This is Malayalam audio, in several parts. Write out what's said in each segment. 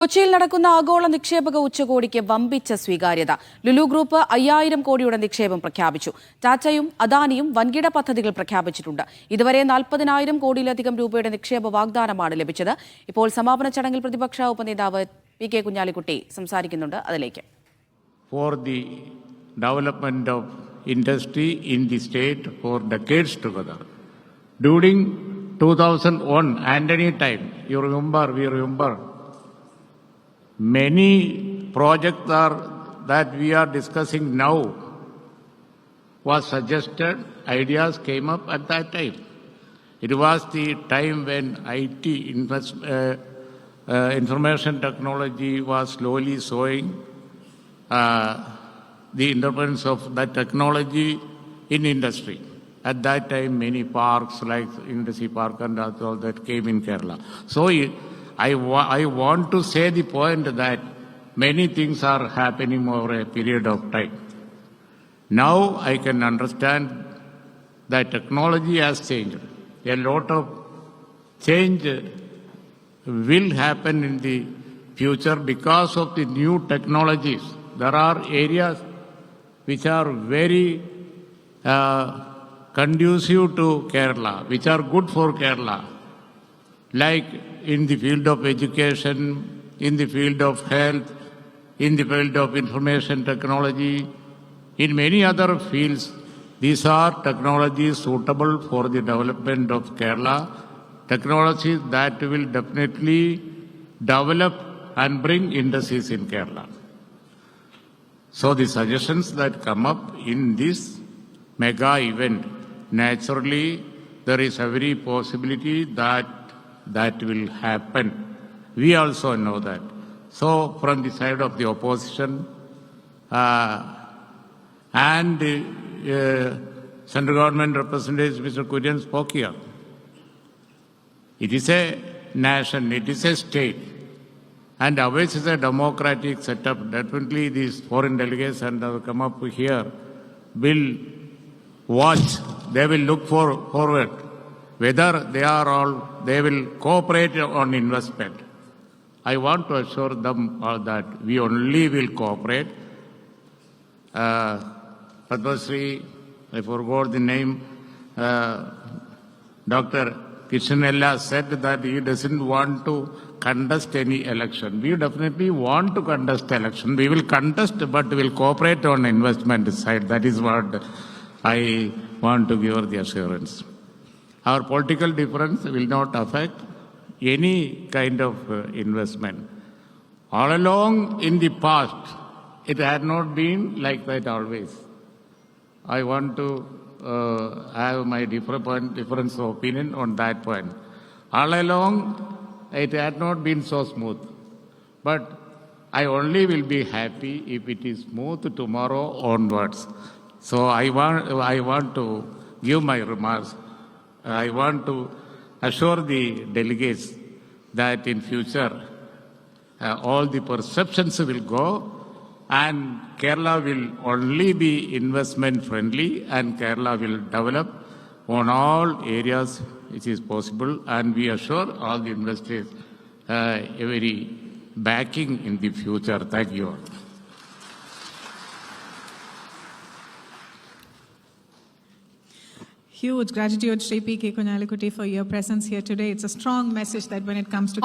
കൊച്ചിയിൽ നടക്കുന്ന ആഗോള നിക്ഷേപക ഉച്ചകോടിക്ക് വമ്പിച്ച സ്വീകാര്യത. ലുലു ഗ്രൂപ്പ് അയ്യായിരം കോടിയുടെ നിക്ഷേപം പ്രഖ്യാപിച്ചു. ടാറ്റയും അദാനിയും വൻകിട പദ്ധതികൾ പ്രഖ്യാപിച്ചിട്ടുണ്ട്. ഇതുവരെ നാൽപ്പതിനായിരം കോടിയിലധികം രൂപയുടെ നിക്ഷേപ വാഗ്ദാനമാണ് ലഭിച്ചത്. ഇപ്പോൾ സമാപന ചടങ്ങിൽ പ്രതിപക്ഷ ഉപനേതാവ് പി കെ കുഞ്ഞാലിക്കുട്ടി സംസാരിക്കുന്നുണ്ട്. അതിലേക്ക്. For for the development of industry in the state for decades together. During 2001, Antony time you remember we remember, many projects are that we are discussing now was suggested, ideas came up at that time. It was the time when IT invest, uh, uh, information technology was slowly showing uh, the importance of that technology in industry. At that time, many parks like Industry Park and all that came in Kerala. So I, wa- I want to say the point that many things are happening over a period of time. Now I can understand that technology has changed. A lot of change will happen in the future because of the new technologies. There are areas which are very uh, conducive to Kerala, which are good for Kerala, like in the field of education, in the field of health, in the field of information technology, in many other fields. These are technologies suitable for the development of Kerala, technologies that will definitely develop and bring industries in Kerala. So the suggestions that come up in this mega event, naturally there is every possibility that that will happen. We also know that. So from the side of the opposition uh, and uh, central government representatives, Mr. Kurian spoke here. It is a nation, it is a state. And ours is a democratic setup. Definitely these foreign delegates and uh, come up here will watch, they will look for, forward whether they are all, they will cooperate on investment. I want to assure them all that we only will cooperate. Uh, Shri, I forgot the name, uh, Dr. Kishanella said that he doesn't want to contest any election. We definitely want to contest election. We will contest, but we will cooperate on investment side. That is what I want to give the assurance. Our political difference will not affect any kind of uh, investment. All along in the past, it had not been like that always. I want to uh, have my different difference of opinion on that point. All along, it had not been so smooth. But I only will be happy if it is smooth tomorrow onwards. So I want, I want to give my remarks. I want to assure the delegates that in future uh, all the perceptions will go and Kerala will only be investment friendly and Kerala will develop on all areas which is possible and we assure all the investors uh, every backing in the future. Thank you.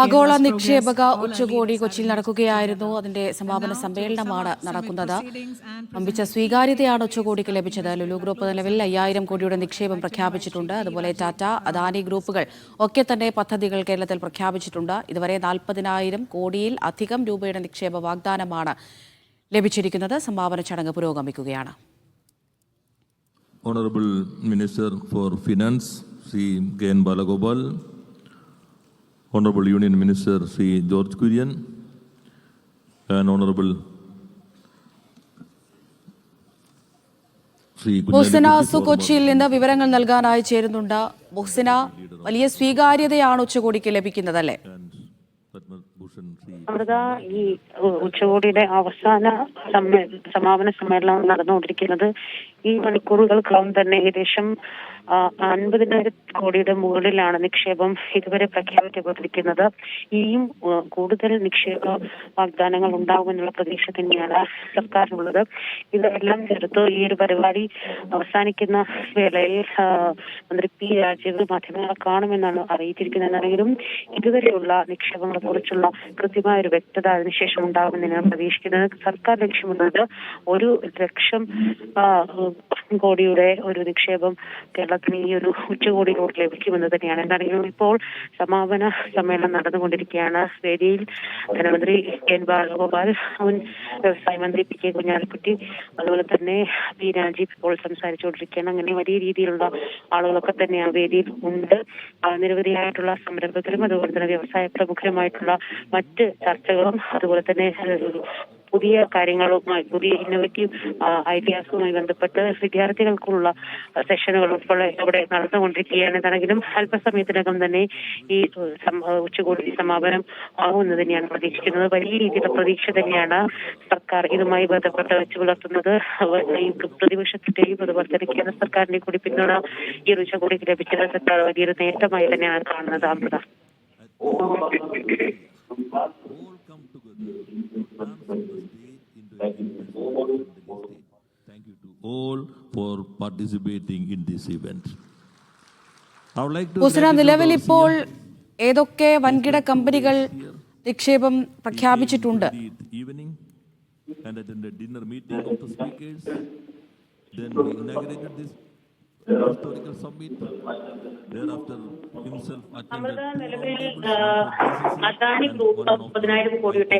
ആഗോള നിക്ഷേപക ഉച്ചകോടി കൊച്ചിയിൽ നടക്കുകയായിരുന്നു അതിന്റെ സമാപന സമ്മേളനമാണ് നടക്കുന്നത് വമ്പിച്ച സ്വീകാര്യതയാണ് ഉച്ചകോടിക്ക് ലഭിച്ചത് ലുലു ഗ്രൂപ്പ് നിലവിൽ അയ്യായിരം കോടിയുടെ നിക്ഷേപം പ്രഖ്യാപിച്ചിട്ടുണ്ട്. അതുപോലെ ടാറ്റ അദാനി ഗ്രൂപ്പുകൾ ഒക്കെ തന്നെ പദ്ധതികൾ കേരളത്തിൽ പ്രഖ്യാപിച്ചിട്ടുണ്ട്. ഇതുവരെ നാൽപ്പതിനായിരം കോടിയിൽ അധികം രൂപയുടെ നിക്ഷേപ വാഗ്ദാനമാണ് ലഭിച്ചിരിക്കുന്നത്. സമാപന ചടങ്ങ് പുരോഗമിക്കുകയാണ്. Honorable Minister for Finance, Sri Gain Balagopal, Honorable Union Minister Sri George Kurian, and Honorable Sri Muhsina Kunyalikuti സു for- കൊച്ചിയിൽ നിന്ന് വിവരങ്ങൾ നൽകാനായി ചേരുന്നുണ്ട് മുഹ്സിന വലിയ സ്വീകാര്യതയാണ് ഉച്ചകോടിക്ക് Bhushan Sri അമൃത ഈ ഉച്ചകോടിയുടെ അവസാന സമ്മേ- സമാപന സമ്മേളനം നടന്നുകൊണ്ടിരിക്കുന്നത് ഈ മണിക്കൂറുകൾക്കകം തന്നെ ഏകദേശം അൻപതിനായിരം കോടിയുടെ മുകളിലാണ് നിക്ഷേപം ഇതുവരെ പ്രഖ്യാപിക്കപ്പെട്ടിരിക്കുന്നത്. ഇനിയും കൂടുതൽ നിക്ഷേപ വാഗ്ദാനങ്ങൾ ഉണ്ടാകുമെന്നുള്ള പ്രതീക്ഷ തന്നെയാണ് സർക്കാരിനുള്ളത്. ഇതെല്ലാം ചേർത്ത് ഈ ഒരു പരിപാടി അവസാനിക്കുന്ന വേളയിൽ മന്ത്രി പി രാജീവ് മാധ്യമങ്ങളെ കാണുമെന്നാണ് അറിയിച്ചിരിക്കുന്നത്. എന്നാണെങ്കിലും ഇതുവരെയുള്ള നിക്ഷേപങ്ങളെ കുറിച്ചുള്ള കൃത്യമായ ഒരു വ്യക്തത അതിനുശേഷം ഉണ്ടാകുമെന്നാണ് പ്രതീക്ഷിക്കുന്നത്. സർക്കാർ ലക്ഷ്യമിടുന്നത് ഒരു ലക്ഷം കോടിയുടെ ഒരു നിക്ഷേപം കേരളത്തിന് ഈ ഒരു ഉച്ചകോടിയിലൂടെ ലഭിക്കുമെന്ന് തന്നെയാണ്. എന്താണെങ്കിലും ഇപ്പോൾ സമാപന സമ്മേളനം നടന്നുകൊണ്ടിരിക്കുകയാണ്. വേദിയിൽ ധനമന്ത്രി എൻ ബാലഗോപാൽ മുൻ വ്യവസായ മന്ത്രി പി കെ കുഞ്ഞാലിക്കുട്ടി അതുപോലെ തന്നെ പി രാജീവ് ഇപ്പോൾ സംസാരിച്ചുകൊണ്ടിരിക്കുകയാണ്. അങ്ങനെ വലിയ രീതിയിലുള്ള ആളുകളൊക്കെ തന്നെ ആ വേദിയിൽ ഉണ്ട്. നിരവധിയായിട്ടുള്ള സംരംഭകരും അതുപോലെ തന്നെ വ്യവസായ പ്രമുഖരുമായിട്ടുള്ള മറ്റ് ചർച്ചകളും അതുപോലെ തന്നെ പുതിയ കാര്യങ്ങളുമായി പുതിയ ഇന്നോവേറ്റീവ് ഐഡിയാസുമായി ബന്ധപ്പെട്ട് വിദ്യാർത്ഥികൾക്കുള്ള സെഷനുകൾ ഉൾപ്പെടെ ഇവിടെ നടന്നുകൊണ്ടിരിക്കുകയാണ് എന്താണെങ്കിലും അല്പസമയത്തിനകം തന്നെ ഈ ഉച്ചകോടി സമാപനം ആകുമെന്ന് തന്നെയാണ് പ്രതീക്ഷിക്കുന്നത്. വലിയ രീതിയിലുള്ള പ്രതീക്ഷ തന്നെയാണ് സർക്കാർ ഇതുമായി ബന്ധപ്പെട്ട് വെച്ച് പുലർത്തുന്നത്. പ്രതിപക്ഷത്തിന്റെയും അതുപോലെ തന്നെ കേന്ദ്ര സർക്കാരിന്റെ കൂടി പിന്തുണ ഈ ഒരു ഉച്ചകോടിക്ക് ലഭിച്ചത് സർക്കാർ വലിയൊരു നേട്ടമായി തന്നെയാണ് കാണുന്നത് Amrita. The state. Thank you to all for participating in this event. I would like to gratitude നിലവിൽ our ഇപ്പോൾ ഏതൊക്കെ വൻകിട കമ്പനികൾ നിക്ഷേപം പ്രഖ്യാപിച്ചിട്ടുണ്ട് in the evening and attended dinner meeting of the speakers. Then we inaugurated this historical summit. Thereafter himself Amrita നിലവിൽ അദാനി ഗ്രൂപ്പ് മുപ്പതിനായിരം കോടിയുടെ.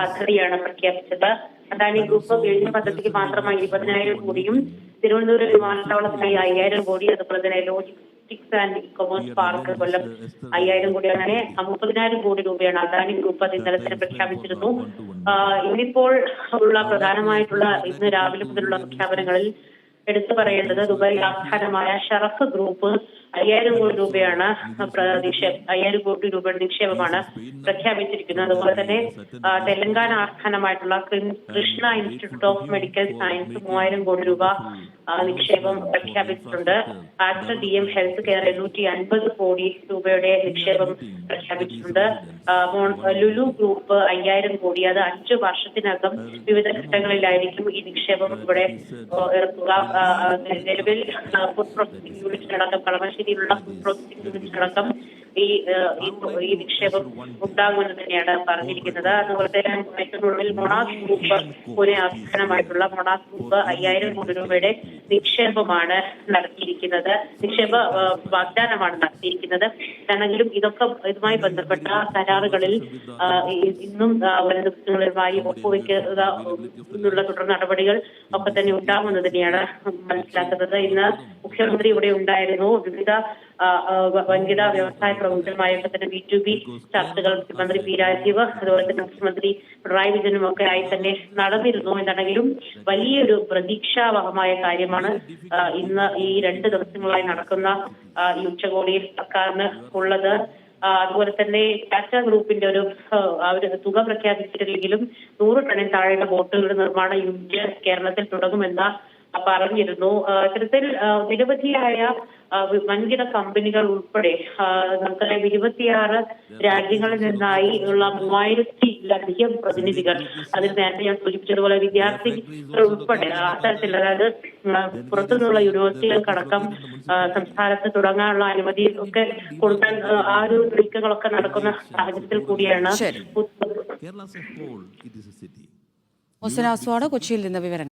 പദ്ധതിയാണ് പ്രഖ്യാപിച്ചത്. അദാനി ഗ്രൂപ്പ് കഴിഞ്ഞ പദ്ധതിക്ക് മാത്രമായി ഇരുപതിനായിരം കോടിയും തിരുവനന്തപുരം വിമാനത്താവളത്തിനായി അയ്യായിരം കോടി അതുപോലെ തന്നെ logistics and e commerce park Kollam അയ്യായിരം കോടി അങ്ങനെ മുപ്പതിനായിരം കോടി രൂപയാണ് അദാനി ഗ്രൂപ്പ് അത് ഇന്നലെ തന്നെ പ്രഖ്യാപിച്ചിരുന്നു. ഇന്നിപ്പോൾ ഉള്ള പ്രധാനമായിട്ടുള്ള ഇന്ന് രാവിലെ മുതലുള്ള പ്രഖ്യാപനങ്ങളിൽ എടുത്തു പറയേണ്ടത് ദുബായ് ആസ്ഥാനമായ ഷറഫ് ഗ്രൂപ്പ് അയ്യായിരം കോടി രൂപയാണ് നിക്ഷേപ അയ്യായിരം കോടി രൂപയുടെ നിക്ഷേപമാണ് പ്രഖ്യാപിച്ചിരിക്കുന്നത്. അതുപോലെ തന്നെ Telangana ആസ്ഥാനമായിട്ടുള്ള Krishna institute of medical science മൂവായിരം കോടി രൂപ നിക്ഷേപം പ്രഖ്യാപിച്ചിട്ടുണ്ട്. Astra D M health care എണ്ണൂറ്റി അൻപത് കോടി രൂപയുടെ നിക്ഷേപം പ്രഖ്യാപിച്ചിട്ടുണ്ട്. ലുലു ഗ്രൂപ്പ് അയ്യായിരം കോടി. അത് അഞ്ചു വർഷത്തിനകം വിവിധ ഘട്ടങ്ങളിലായിരിക്കും ഈ നിക്ഷേപം ഇവിടെ ഇറക്കുക. നിലവിൽ ഫുഡ് പ്രോസസിംഗ് യൂണിറ്റിനടക്കം കളമശ്ശേരിയിലുള്ള പ്രോസസിംഗ് യൂണിറ്റിനടക്കം ഈ ഈ- നിക്ഷേപം ഉണ്ടാകുമെന്ന് തന്നെയാണ് പറഞ്ഞിരിക്കുന്നത്. അതുപോലെ തന്നെ മൊണാസ് ഗ്രൂപ്പ് പുനെ ആസ്ഥാനമായിട്ടുള്ള മൊണാസ് ഗ്രൂപ്പ് അയ്യായിരം കോടി രൂപയുടെ നിക്ഷേപമാണ് നടത്തിയിരിക്കുന്നത്. നിക്ഷേപ വാഗ്ദാനമാണ് നടത്തിയിരിക്കുന്നത്. ആണെങ്കിലും ഇതൊക്കെ ഇതുമായി ബന്ധപ്പെട്ട കരാറുകളിൽ ഇന്നും വരും ദിവസങ്ങളിലുമായി ഒപ്പുവെക്കുക എന്നുള്ള തുടർ നടപടികൾ ഒക്കെ തന്നെ ഉണ്ടാകുമെന്ന് തന്നെയാണ് മനസ്സിലാക്കുന്നത്. ഇന്ന് മുഖ്യമന്ത്രി ഇവിടെ ഉണ്ടായിരുന്നു. വിവിധ വൻകിട വ്യവസായ പ്രമുഖരുമായൊക്കെ തന്നെ ബി ടു ബി ചർച്ചകൾ മുഖ്യമന്ത്രി പി രാജീവ് അതുപോലെ തന്നെ മുഖ്യമന്ത്രി പിണറായി വിജയനും ഒക്കെ ആയി തന്നെ നടന്നിരുന്നു എന്നാണെങ്കിലും വലിയൊരു പ്രതീക്ഷാവഹമായ കാര്യമാണ് ഇന്ന് ഈ രണ്ട് ദിവസങ്ങളായി നടക്കുന്ന ഈ ഉച്ചകോടിയിൽ സർക്കാരിന് ഉള്ളത്. അതുപോലെ തന്നെ ടാറ്റ ഗ്രൂപ്പിന്റെ ഒരു ഒരു തുക പ്രഖ്യാപിച്ചിട്ടില്ലെങ്കിലും നൂറ് ടണ്ണിൽ താഴെയുള്ള ബോട്ടുകളുടെ നിർമ്മാണ യൂണിറ്റ് കേരളത്തിൽ തുടങ്ങുമെന്ന പറഞ്ഞിരുന്നു. ഇത്തരത്തിൽ നിരവധിയായ വൻകിട കമ്പനികൾ ഉൾപ്പെടെ നമുക്കറിയാം ഇരുപത്തിയാറ് രാജ്യങ്ങളിൽ നിന്നായി ഉള്ള മൂവായിരത്തിലധികം പ്രതിനിധികൾ അതിൽ നേരത്തെ ഞാൻ സൂചിപ്പിച്ചതുപോലെ വിദ്യാർത്ഥികൾ ഉൾപ്പെടെ അത്തരത്തിൽ തരത്തിൽ അതായത് പുറത്തുനിന്നുള്ള യൂണിവേഴ്സിറ്റികൾക്കടക്കം സംസ്ഥാനത്ത് തുടങ്ങാനുള്ള അനുമതി ഒക്കെ കൊടുക്കാൻ ആ, ഒരു നീക്കങ്ങളൊക്കെ നടക്കുന്ന സാഹചര്യത്തിൽ കൂടിയാണ് അസ്വാട് കൊച്ചിയിൽ നിന്ന് വിവരങ്ങൾ.